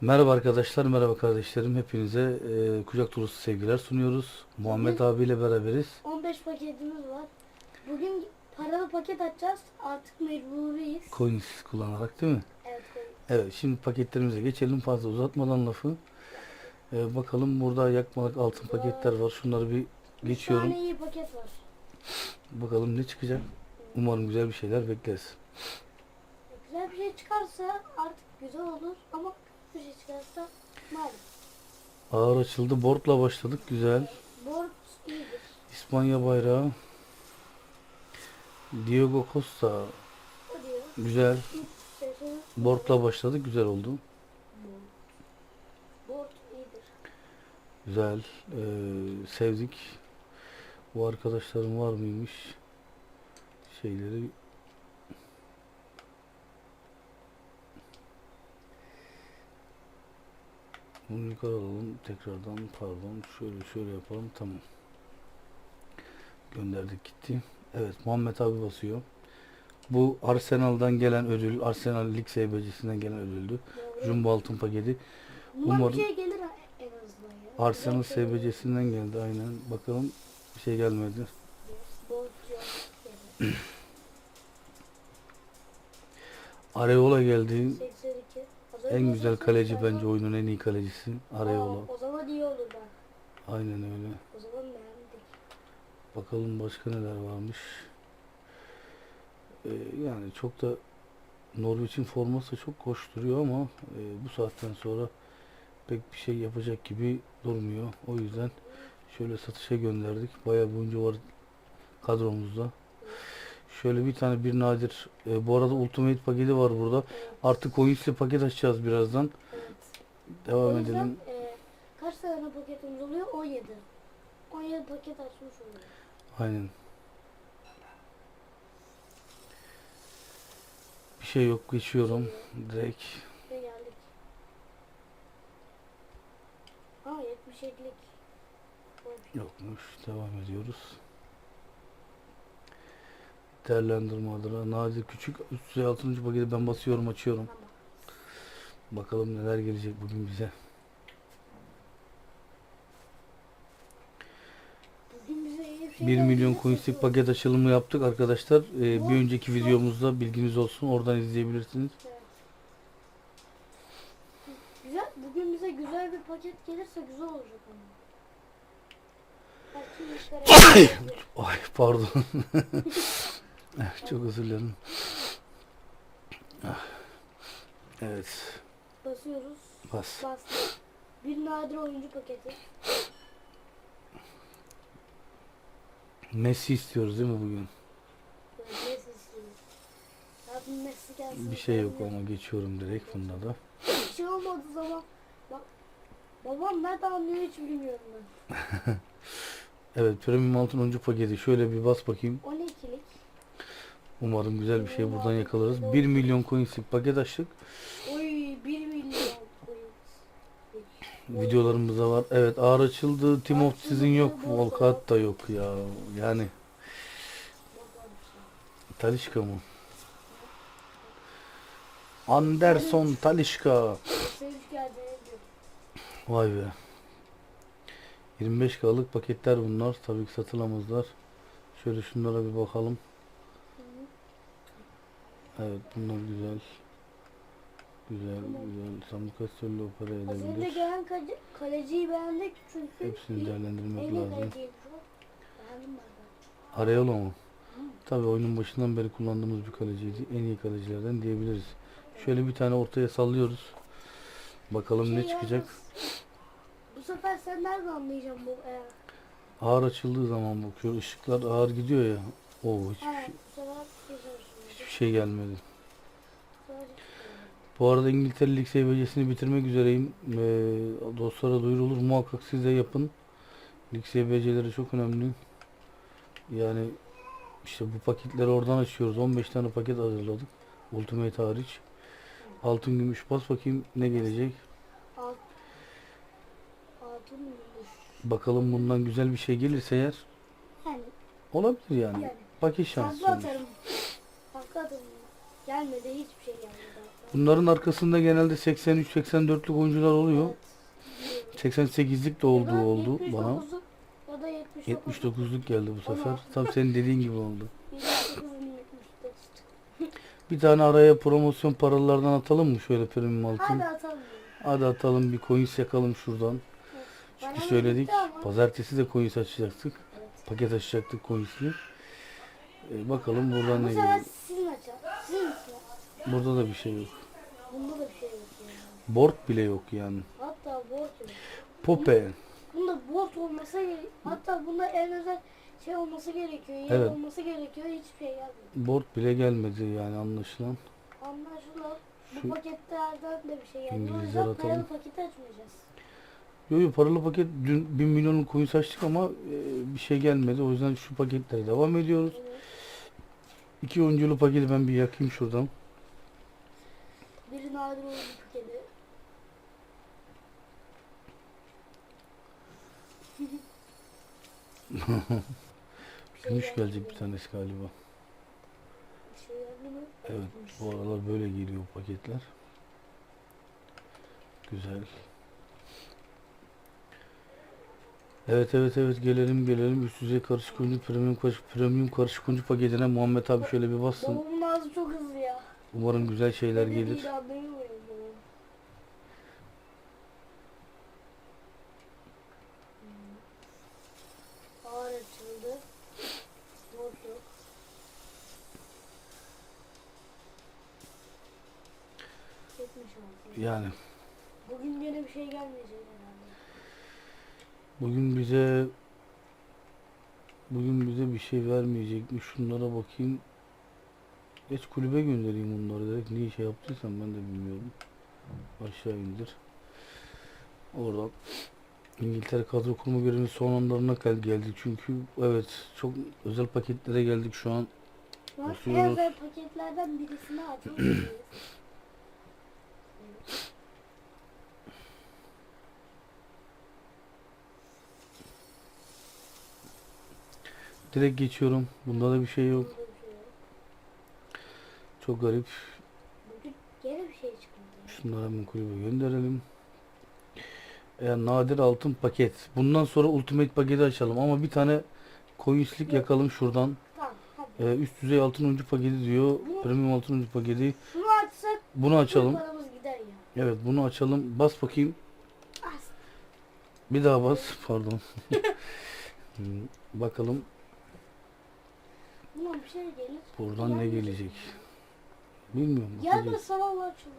Merhaba arkadaşlar, merhaba kardeşlerim. Hepinize e, kucak dolusu sevgiler sunuyoruz. Muhammed abiyle beraberiz. 15 paketimiz var. Bugün paralı paket açacağız. Artık mecburiyiz. Coins kullanarak değil mi? Evet. Evet, şimdi paketlerimize geçelim. Fazla uzatmadan lafı. E, bakalım burada yakmalık altın paketler var. Şunları bir Bir geçiyorum. tane iyi paket var. Bakalım ne çıkacak. Umarım güzel bir şeyler bekleriz. Güzel bir şey çıkarsa artık güzel olur ama bir şey çıkarsa malum. Ağır açıldı. Board'la başladık. Güzel. İyidir. İspanya bayrağı. Diego Costa. Güzel. Board'la başladık. Güzel oldu. İyidir. Güzel. Ee, sevdik. Bu arkadaşlarım var mıymış? Şeyleri Bunu yukarı alalım. Tekrardan pardon. Şöyle şöyle yapalım. Tamam. Gönderdik gitti. Evet Muhammed abi basıyor. Bu Arsenal'dan gelen ödül. Arsenal Lig SBC'sinden gelen ödüldü. Jumbo altın paketi. Umarım şey gelir en azından ya. Arsenal. SBC'sinden geldi aynen. Bakalım bir şey gelmedi. Areola geldi. 82. Az önce En güzel 82 kaleci bence oyunun en iyi kalecisi. Areola. Aa, O zaman iyi olur ben. Aynen öyle. O zaman beğendik. Bakalım başka neler varmış. Ee, yani çok da Norwich'in forması çok hoş duruyor ama e, bu saatten sonra pek bir şey yapacak gibi durmuyor. O yüzden şöyle satışa gönderdik. Bayağı bir oyuncu var kadromuzda. Şöyle bir tane bir nadir. e, bu arada Ultimate paketi var burada. Artık coins'li paket açacağız birazdan. Devam o yüzden edelim. e, kaç tane paketimiz oluyor? 17. 17 paket açmış oluyor. Aynen. Bir şey yok geçiyorum. Direkt Ve geldik. Aa 77'lik. yokmuş. Devam ediyoruz. Değerlendirme adına nadir küçük 306. paketi ben basıyorum açıyorum. Bakalım neler gelecek bugün bize. Bir şey 1 milyon geldi. coinslik paket açılımı yaptık arkadaşlar. Ee, bir önceki videomuzda bilginiz olsun. Oradan izleyebilirsiniz. Güzel. Bugün bize güzel bir paket gelirse güzel olacak ama. Ay pardon. Çok özür dilerim. Ah. Evet. basıyoruz. Bas. Bastık. Bir nadir oyuncu paketi. Messi istiyoruz değil mi bugün? Messi istiyoruz. Zaten Messi gelsin. Bir şey yok ama geçiyorum direkt bunda da. Bir şey olmadığı zaman bak babam nereden anlıyor hiç bilmiyorum ben. Evet premium altın oyuncu paketi. Şöyle bir bas bakayım. 12'lik. Umarım güzel bir şey buradan yakalarız. 1 milyon coinslik paket açtık. Oy 1 milyon. Oy. Videolarımız da var. Evet ağır açıldı. Team of Açıldı, sizin yok. Volkat da yok ya. Yani. Talişka mı? Anderson Talişka. Vay be. 25K'lık paketler bunlar. Tabii ki satılamazlar. Şöyle şunlara bir bakalım. Evet bunlar güzel. Güzel güzel. Samukasyonlu opera Az önce edebilir. gelen kale- kaleciyi beğendik çünkü Hepsini değerlendirmek lazım. kaleciymiş o. Beğendim ben de. Areola mı? Tabii oyunun başından beri kullandığımız bir kaleciydi. En iyi kalecilerden diyebiliriz. Şöyle bir tane ortaya sallıyoruz. Bakalım ne Şey çıkacak. yalnız, Bu sefer sen nereden anlayacaksın bu eğer? Ağır açıldığı zaman bakıyor. Işıklar ağır gidiyor ya. Oo hiçbir, Ha, şey, bu sefer geçersin. hiçbir şey gelmedi. Bu arada İngiltere Lig SBC'sini bitirmek üzereyim. Ee, dostlara duyurulur. Muhakkak siz de yapın. Lig SBC'leri çok önemli. Yani işte bu paketleri oradan açıyoruz. 15 tane paket hazırladık. Ultimate hariç. Altın gümüş bas bakayım ne gelecek. Alt, altın gümüş. Bakalım bundan güzel bir şey gelirse eğer Yani, olabilir yani. yani. Paket şansı sonuç. atarım. Gelmedi hiçbir şey gelmedi. Bunların arkasında genelde 83-84'lük oyuncular oluyor. Evet. 88'lik de olduğu oldu bana. 79'luk Ya da 79. 79'luk geldi bu sefer. Ama- Tam senin dediğin gibi oldu. 79 78. Bir tane araya promosyon paralardan atalım mı şöyle premium altın? Hadi atalım. Hadi atalım bir coins yakalım şuradan. Bana Çünkü mı söyledik. Pazartesi de coins açacaktık. Evet. Paket açacaktık coinsli. Ee, bakalım buradan Bu ne geliyor. sizin açalım. Sizin mi? Burada da bir şey yok. Bunda da bir şey yok yani. Board bile yok yani. Hatta board yok. Pope. Bunda board gerek. Hatta bunda en özel şey olması gerekiyor. Yer Evet. olması gerekiyor. Hiçbir şey gelmiyor. Board bile gelmedi yani anlaşılan. Anlaşılan bu Şu paketlerden de bir şey gelmiyor. O İngilizler yüzden atalım. paralı paketi açmayacağız. Yo yo paralı paket dün 1 milyonun coins açtık ama e, bir şey gelmedi. O yüzden şu paketlere devam ediyoruz. Evet. İki oyunculu paketi ben bir yakayım şuradan. Nadir paketi. Bir şey Gümüş gelecek bir tanesi galiba. Bir şey geldi mi? Evet bu aralar böyle geliyor paketler. Güzel. Evet evet evet gelelim gelelim üst düzey karışık oyuncu premium karışık premium karışık oyuncu paketine Muhammed abi şöyle bir bassın. Babamın ağzı çok hızlı ya. Umarım güzel şeyler gelir. dediğini anlayamıyorum babam. Hmm. Ağır açıldı. Boş yok. Altı. Yani Bugün yine bir şey gelmeyecek herhalde. bugün bize bugün bize bir şey vermeyecek mi? Şunlara bakayım. Geç kulübe göndereyim bunları direkt. Niye şey yaptıysam ben de bilmiyorum. Aşağı indir. Oradan İngiltere kadro kurma görevinin son anlarına gel- geldik çünkü evet çok özel paketlere geldik şu an. Basıyoruz. özel paketlerden birisini açmalıyız. Direkt geçiyorum. Bunda da bir şey yok. Çok garip. Gene bir şey çıkmadı. Şunları hemen kulübe gönderelim. Eğer nadir altın paket. Bundan sonra ultimate paketi açalım ama bir tane coinslik yakalım şuradan. Tamam. Ee, üst düzey altın oyuncu paketi diyor. Premium altın oyuncu paketi. Açsak Bunu açalım. Evet bunu açalım. Bas bakayım. Bir daha bas. Pardon. Hmm, Bakalım bir şey gelir. buradan ne gelecek. Bilmiyorum. Bakacağız. sana Allah açılır.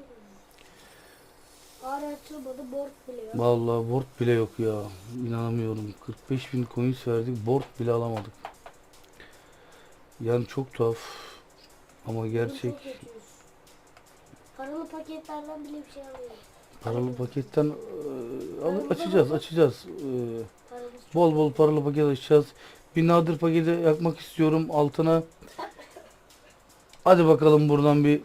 Ağrı açılmadı, board bile yok. Vallahi board bile yok ya. İnanamıyorum. 45 bin coins verdik. Board bile alamadık. Yani çok tuhaf. Ama gerçek. Paralı paketlerden bile bir şey alıyoruz. Paralı paketten e, al- açacağız açacağız. E, bol bol paralı paket açacağız. Bir nadir paketi yakmak istiyorum altına. Hadi bakalım buradan bir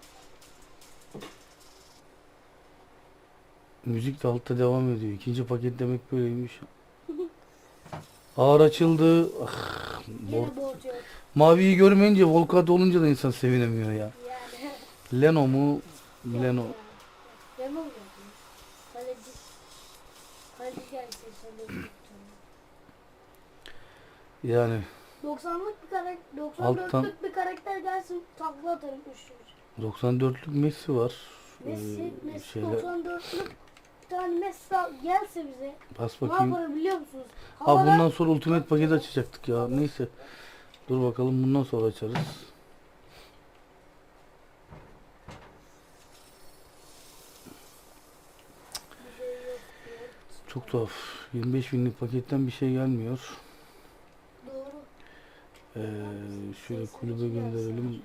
Müzik de altta devam ediyor. İkinci paket demek böyleymiş. Ağır açıldı. Ah, yok. Maviyi görmeyince Volkat olunca da insan sevinemiyor ya. Yani. Leno mu? Leno. Yok ya. Leno mu yok? Kaleci. Kaleci gelse sanırım. Yani 90'lık bir karakter, 94'lük Alttan- bir karakter gelsin takla atarım 3 94'lük Messi var. Messi, Ee, Messi şeyler- 94'lük bir tane Messi al- gelse bize Bas ne bakayım. yaparım biliyor musunuz? Havadan- bundan sonra ultimate paketi açacaktık ya. Neyse. Dur bakalım bundan sonra açarız. Bir şey yok diyor. Çok tuhaf. 25 binlik paketten bir şey gelmiyor. Ee, şöyle kulübe gönderelim.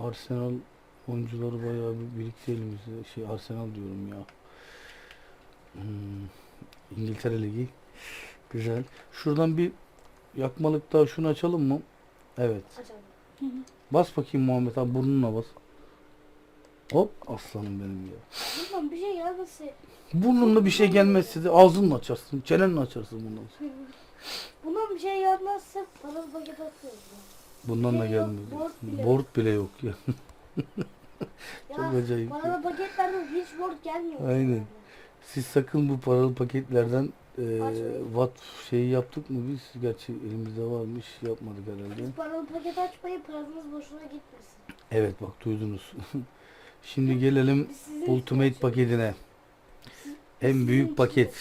Arsenal oyuncuları bayağı bir birikti elimizde. Şey Arsenal diyorum ya. Hmm, İngiltere Ligi. Güzel. Şuradan bir yakmalık daha şunu açalım mı? Evet. Açalım. Bas bakayım Muhammed abi burnuna bas. Hop aslanım benim ya. Bundan bir şey gelmesi. Burnunla bir şey gelmezse de ağzınla açarsın, çenenle açarsın bundan sonra. Bundan bir şey gelmezse paralı paket atıyoruz. Bundan da Şey yok, gelmedi. board bile Board bile yok ya. Çok acayip. Paralı paketlerden hiç borç gelmiyor. Aynen. Siz sakın bu paralı paketlerden e, Açmayın. watt şeyi yaptık mı biz? Gerçi elimizde varmış yapmadık herhalde. Siz paralı paket açmayın paranız boşuna gitmesin. Evet bak duydunuz. Şimdi gelelim Biz sizin Ultimate için- paketine. En büyük paket.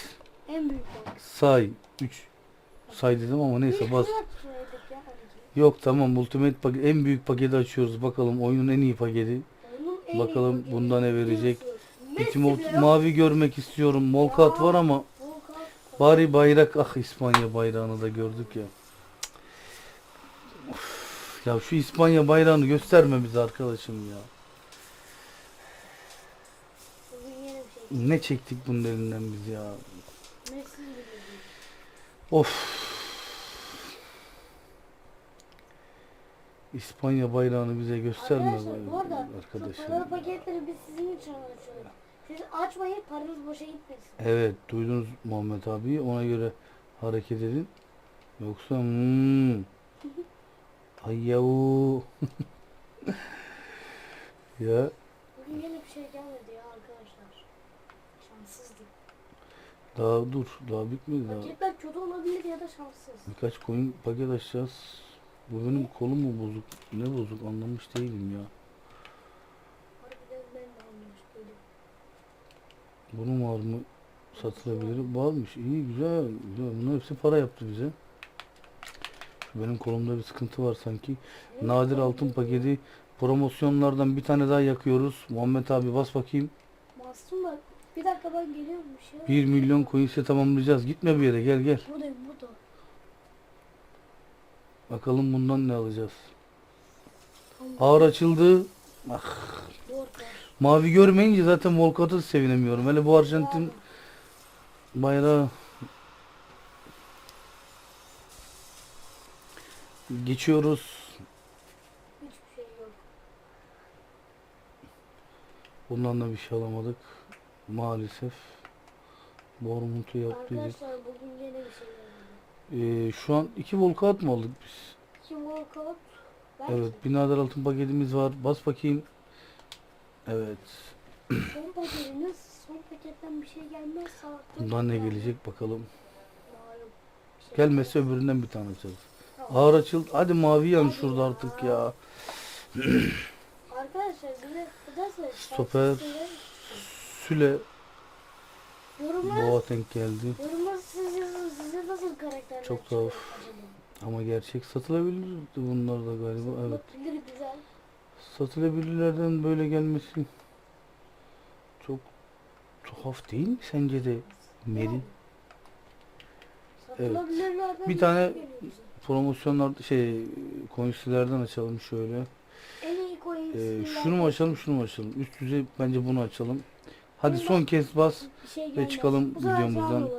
En büyük paket. Say 3 say dedim ama neyse bas. Yok tamam Ultimate paket en büyük paketi açıyoruz. Bakalım oyunun en iyi paketi. En iyi Bakalım paketi. bunda ne verecek. Yok. mavi görmek istiyorum. Molkat var ama bari bayrak ah İspanya bayrağını da gördük ya. Of, ya şu İspanya bayrağını gösterme bize arkadaşım ya. Şey. Ne çektik bunun elinden biz ya. Of. İspanya bayrağını bize gösterme Arkadaşlar bu arada şu arkadaşım. paralı paketleri biz sizin için açıyoruz. Siz açmayın paranız boşa gitmesin. Evet duydunuz Muhammed abi ona göre hareket edin. Yoksa hmm. Ay yahu. ya Bugün yine bir şey gelmedi ya arkadaşlar. Şanssızdık. daha dur daha bitmedi daha. Paketler kötü olabilir ya da şanssız. Birkaç coin paket açacağız. Bu benim kolum mu bozuk? Ne bozuk anlamış değilim ya. Bunun var mı? Satılabilir. Varmış. İyi güzel. güzel. Bunun hepsi para yaptı bize. Benim kolumda bir sıkıntı var sanki. Nadir altın paketi. Promosyonlardan bir tane daha yakıyoruz. Muhammed abi bas bakayım. Bastım da bir dakika ben geliyorum bir şey. 1 milyon coins'e tamamlayacağız. Gitme bir yere gel gel. Buradayım burada. Bakalım bundan ne alacağız. Ağır açıldı. Ah, mavi görmeyince zaten Volkat'ı sevinemiyorum. Hele bu Arjantin bayrağı geçiyoruz. Bundan da bir şey alamadık. Maalesef. Bournemouth'u yaptıydık. Arkadaşlar bugün yine bir şey. Ee, şu an iki Volkat mı aldık biz? Kim walkout? Belki. Evet. Binader altın paketimiz var. Bas bakayım. Evet. Son paketiniz son paketten bir şey artık. Bundan ne gelecek bakalım. şey Gelmezse gelmez. öbüründen bir tane. Tamam. Ağır açıl. Hadi mavi yan şurada artık ya. Arkadaşlar bize Stoper. Süle Yorumlar, Boateng geldi. yorumlar Çok tuhaf. Ama gerçek satılabilirdi bunlar da galiba. Evet. Satılabilirlerden böyle gelmesi çok tuhaf değil mi sence de Meri? Yani. Satılabilirlerden Bir tane- bize. Promosyonlar şey coinslerden açalım şöyle. Ee, şunu mu açalım şunu mu açalım? Üst düzey bence bunu açalım. Hadi son kez bas. Şey ve çıkalım videomuzdan.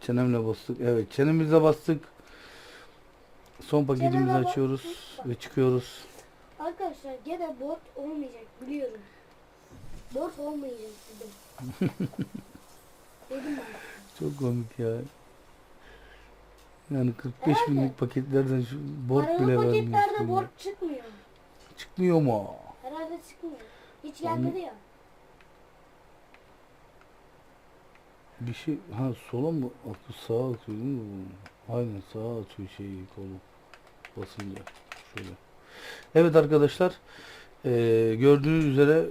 Çenemle bastık. Evet çenemizle bastık. Son paketimizi Çeneme açıyoruz bastık. ve çıkıyoruz. Arkadaşlar gene bot olmayacak biliyorum. Bot olmayacak dedim. dedim ben. Çok komik ya. Yani 45 Herhalde. binlik paketlerden şu borç Paralı bile vermiyorsun. paketlerde borç çıkmıyor. Çıkmıyor mu? Herhalde çıkmıyor. Hiç gelmedi ya. Bir şey ha sola mı atıyor sağa atıyor değil mi bu? Aynen sağa atıyor şeyi kolu basınca şöyle. Evet arkadaşlar eee, gördüğünüz üzere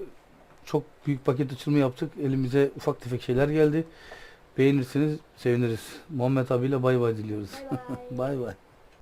çok büyük paket açılımı yaptık. Elimize ufak tefek şeyler geldi. Beğenirseniz seviniriz. Muhammed abiyle bay bay diliyoruz. Bay bay.